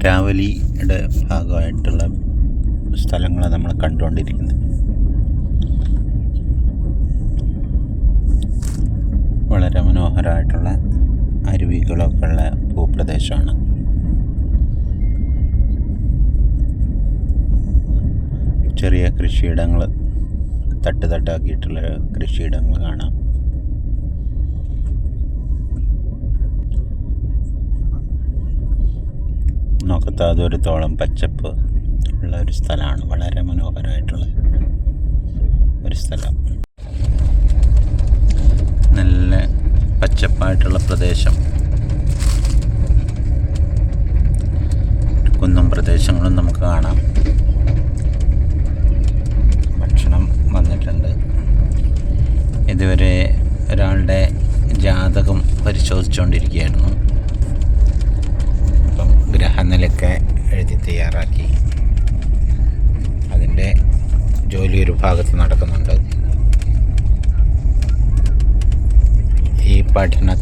അരാവലിയുടെ ഭാഗമായിട്ടുള്ള സ്ഥലങ്ങളെ നമ്മൾ കണ്ടുകൊണ്ടിരിക്കുന്നത്. വളരെ മനോഹരമായിട്ടുള്ള അരുവികളൊക്കെ ഉള്ള ഭൂപ്രദേശമാണ്. ചെറിയ കൃഷിയിടങ്ങൾ തട്ട് തട്ടാക്കിയിട്ടുള്ള കൃഷിയിടങ്ങൾ കാണാം. നോക്കത്താ ദൂരത്തോളം പച്ചപ്പ് ഉള്ള ഒരു സ്ഥലമാണ്. വളരെ മനോഹരമായിട്ടുള്ള ഒരു സ്ഥലം. നല്ല പച്ചപ്പായിട്ടുള്ള പ്രദേശം. കുന്നും പ്രദേശങ്ങളും നമുക്ക് കാണാം. ഭക്ഷണം വന്നിട്ടുണ്ട്. ഇതുവരെ ഒരാളുടെ ജാതകം പരിശോധിച്ചുകൊണ്ടിരിക്കുകയായിരുന്നു. അപ്പം എഴുതി തയ്യാറാക്കി. അതിന്റെ ജോലി ഒരു ഭാഗത്ത് നടക്കുന്നുണ്ട്. ഈ പഠന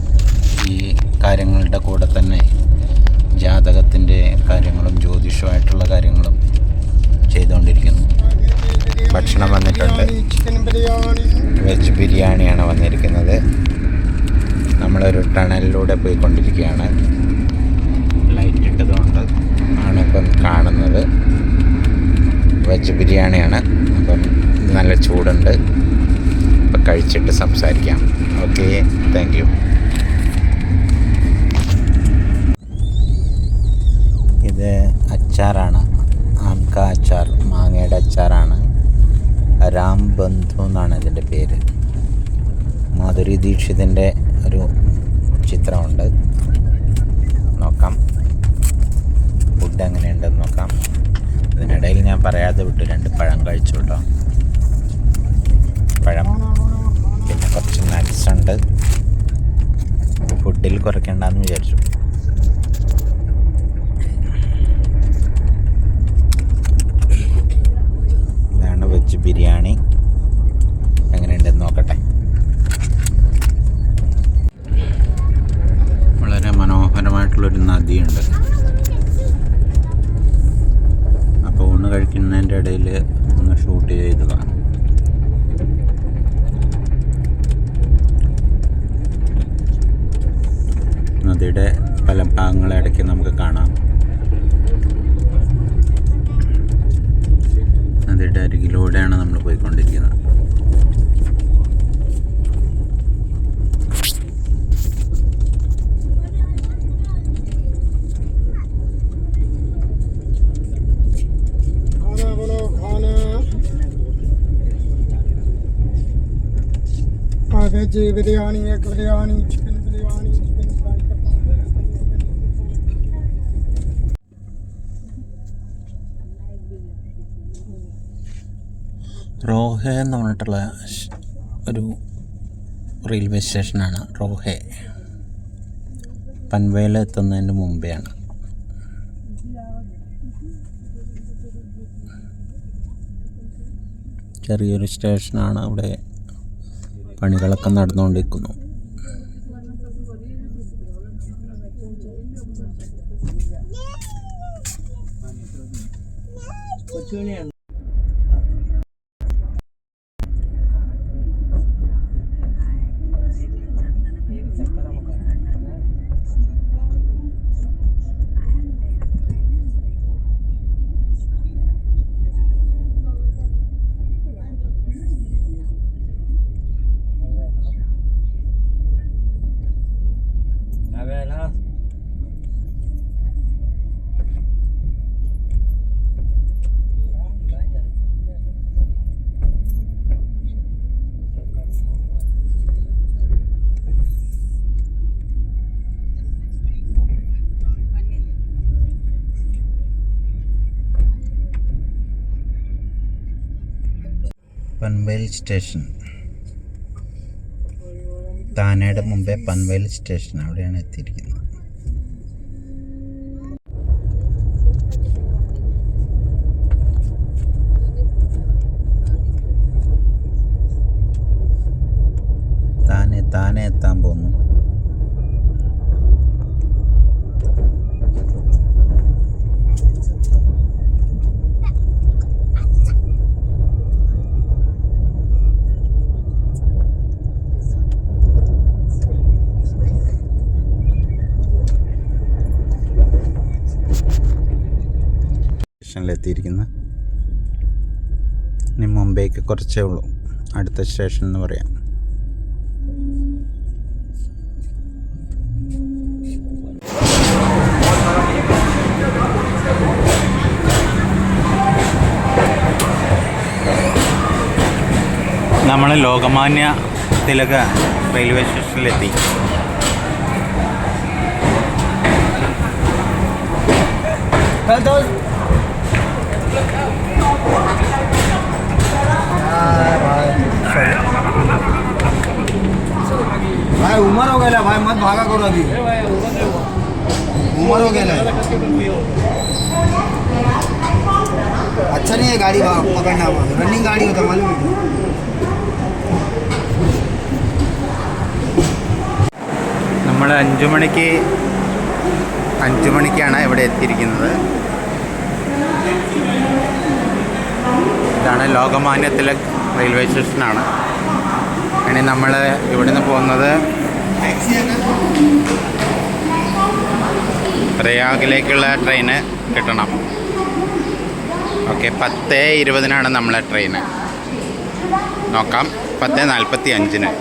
ഈ കാര്യങ്ങളുടെ കൂടെ തന്നെ ജാതകത്തിന്റെ കാര്യങ്ങളും ജ്യോതിഷമായിട്ടുള്ള കാര്യങ്ങളും ചെയ്തുകൊണ്ടിരിക്കുന്നു. ഭക്ഷണം വന്നിട്ടുണ്ട്. വെജ് ബിരിയാണിയാണ് വന്നിരിക്കുന്നത്. നമ്മളൊരു ടണലിലൂടെ പോയിക്കൊണ്ടിരിക്കുകയാണ്. ഇപ്പം കാണുന്നത് വെജ് ബിരിയാണിയാണ്. അപ്പം നല്ല ചൂടുണ്ട്. അപ്പം കഴിച്ചിട്ട് സംസാരിക്കാം. ഓക്കെ താങ്ക് യു ഇത് അച്ചാറാണ്. ആംക അച്ചാർ മാങ്ങയുടെ അച്ചാറാണ്. രാം ബന്ധു എന്നാണ് ഇതിന്റെ പേര്. മാധുരി ദീക്ഷിതിന്റെ ഒരു ചിത്രമുണ്ട്. നോക്കാം. നോക്കാം ഇതിനിടയിൽ ഞാൻ പറയാതെ വിട്ട് രണ്ട് പഴം കഴിച്ചു കേട്ടോ. പഴം. പിന്നെ കുറച്ച് നട്ട്സ് ഉണ്ട്. ഫുഡിൽ കുറയ്ക്കണ്ടെന്ന് വിചാരിച്ചു. വഴിക്ക് നമുക്ക് കാണാം. അതിന്റെ അരികിലൂടെയാണ് നമ്മൾ പോയിക്കൊണ്ടിരിക്കുന്നത്. ബിരിയാണി ബിരിയാണി ചിക്കൻ റോഹ എന്ന് പറഞ്ഞിട്ടുള്ള ഒരു റെയിൽവേ സ്റ്റേഷനാണ് റോഹെ. പൻവേല എത്തുന്നതിന് മുമ്പെയാണ്. ചെറിയൊരു സ്റ്റേഷനാണ് അവിടെ പണികളൊക്കെ നടന്നുകൊണ്ടിരിക്കുന്നു. 我教练。പൻവേൽ സ്റ്റേഷൻ. താനയുടെ മുമ്പേ പൻവേൽ സ്റ്റേഷൻ അവിടെയാണ് എത്തിയിരിക്കുന്നത്. താനെ താനെ സ്റ്റേഷനിൽ എത്തിയിരിക്കുന്നത് ഇനി മുംബൈക്ക് കുറച്ചേ ഉള്ളൂ. അടുത്ത സ്റ്റേഷൻ എന്ന് പറയാം. നമ്മൾ ലോകമാന്യ തിലക റെയിൽവേ സ്റ്റേഷനിലെത്തി. भाई उम्र हो गया भाई मत भागा करो अभी उम्र हो गया अच्छा नहीं है गाड़ी भाग पकड़ना रनिंग गाड़ी होता मालूम है നമ്മൾ അഞ്ചു മണിക്ക് അഞ്ചു മണിക്കാണ് ഇവിടെ എത്തിയിരിക്കുന്നത് ഇതാണ് ലോകമാന്യ തിലക് റെയിൽവേ സ്റ്റേഷനാണ്. ഇനി നമ്മൾ ഇവിടുന്ന് പോകുന്നത് പ്രയാഗിലേക്കുള്ള ട്രെയിന് കിട്ടണം. ഓക്കെ പത്ത് ഇരുപതിനാണ് നമ്മളെ ട്രെയിന്. നോക്കാം പത്ത് നാൽപ്പത്തി അഞ്ചിന്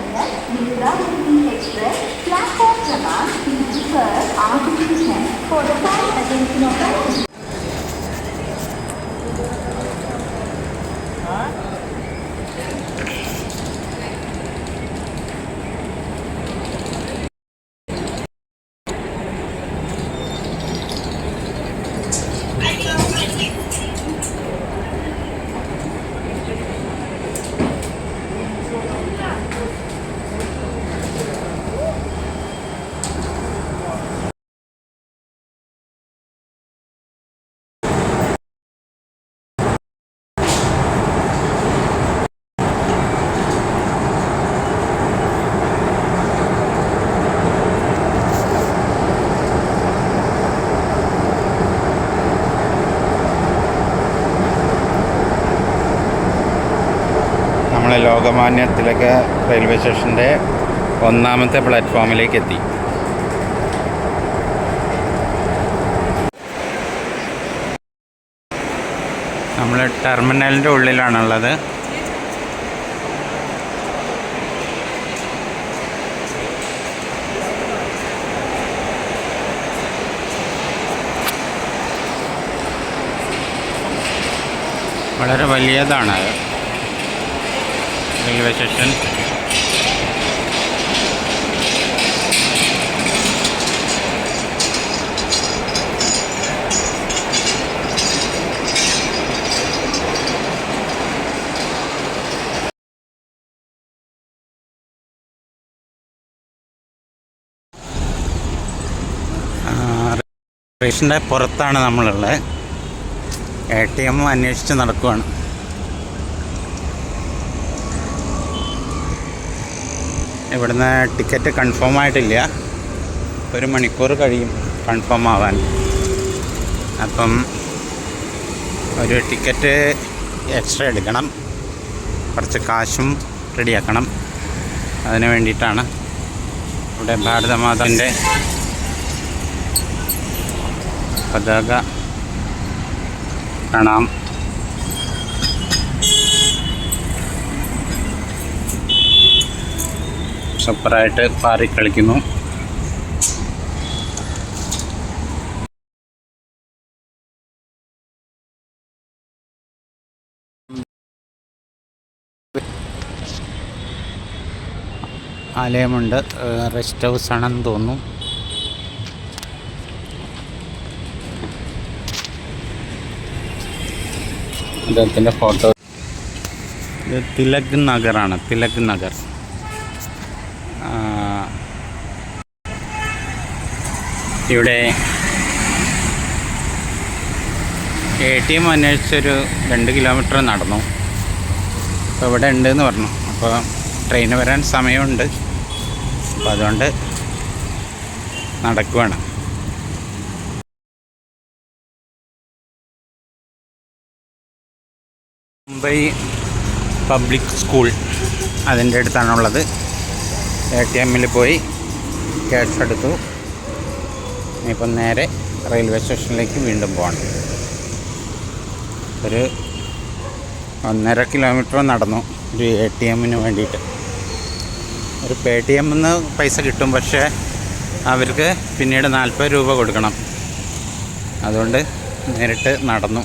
है। നമ്മൾ ലോകമാന്യ തിലക റെയിൽവേ സ്റ്റേഷന്റെ ഒന്നാമത്തെ പ്ലാറ്റ്ഫോമിലേക്ക് എത്തി നമ്മൾ ടെർമിനലിന്റെ ഉള്ളിലാണുള്ളത്. വളരെ വലിയതാണ്. റെയിൽവേ സ്റ്റേഷൻ സ്റ്റേഷന്റെ പുറത്താണ് നമ്മളുള്ളത്. എ ടി എം അന്വേഷിച്ച് നടക്കുവാണ്. ഇവിടുന്ന് ടിക്കറ്റ് കൺഫേം ആയിട്ടില്ല. ഒരു മണിക്കൂർ കഴിയും കൺഫേം ആവാൻ. അപ്പം ഒരു ടിക്കറ്റ് എക്സ്ട്രാ എടുക്കണം. കുറച്ച് കാശും റെഡിയാക്കണം അതിന് വേണ്ടിയിട്ടാണ് ഇവിടെ ഭാരതമാതാവിന്റെ പതാക കാണാം സൂപ്പറായിട്ട് പാറി കളിക്കുന്നു. ആലയമുണ്ട്. റെസ്റ്റ് ഹൗസ് ആണെന്ന് തോന്നുന്നു. അദ്ദേഹത്തിന്റെ ഫോട്ടോ. തിലക് നഗറാണ്. തിലക് നഗർ. ഇവിടെ എ ടി എം അന്വേഷിച്ചൊരു രണ്ട് കിലോമീറ്റർ നടന്നു. അപ്പോൾ ഇവിടെ ഉണ്ടെന്ന് പറഞ്ഞു. അപ്പോൾ ട്രെയിന് വരാൻ സമയമുണ്ട്. അപ്പോൾ അതുകൊണ്ട് നടക്കുവാണ്. മുംബൈ പബ്ലിക് സ്കൂൾ അതിന്റെ അടുത്താണുള്ളത്. എ ടി എമ്മിൽ പോയി ക്യാഷ് എടുത്തു. ഇനിയിപ്പം നേരെ റെയിൽവേ സ്റ്റേഷനിലേക്ക് വീണ്ടും പോകണം. ഒരു ഒന്നര കിലോമീറ്റർ നടന്നു ഒരു എ ടി എമ്മിന് വേണ്ടിയിട്ട്. ഒരു പേ ടി എമ്മിന്ന് പൈസ കിട്ടും പക്ഷേ അവർക്ക് പിന്നീട് നാൽപ്പത് രൂപ കൊടുക്കണം. അതുകൊണ്ട് നേരിട്ട് നടന്നു.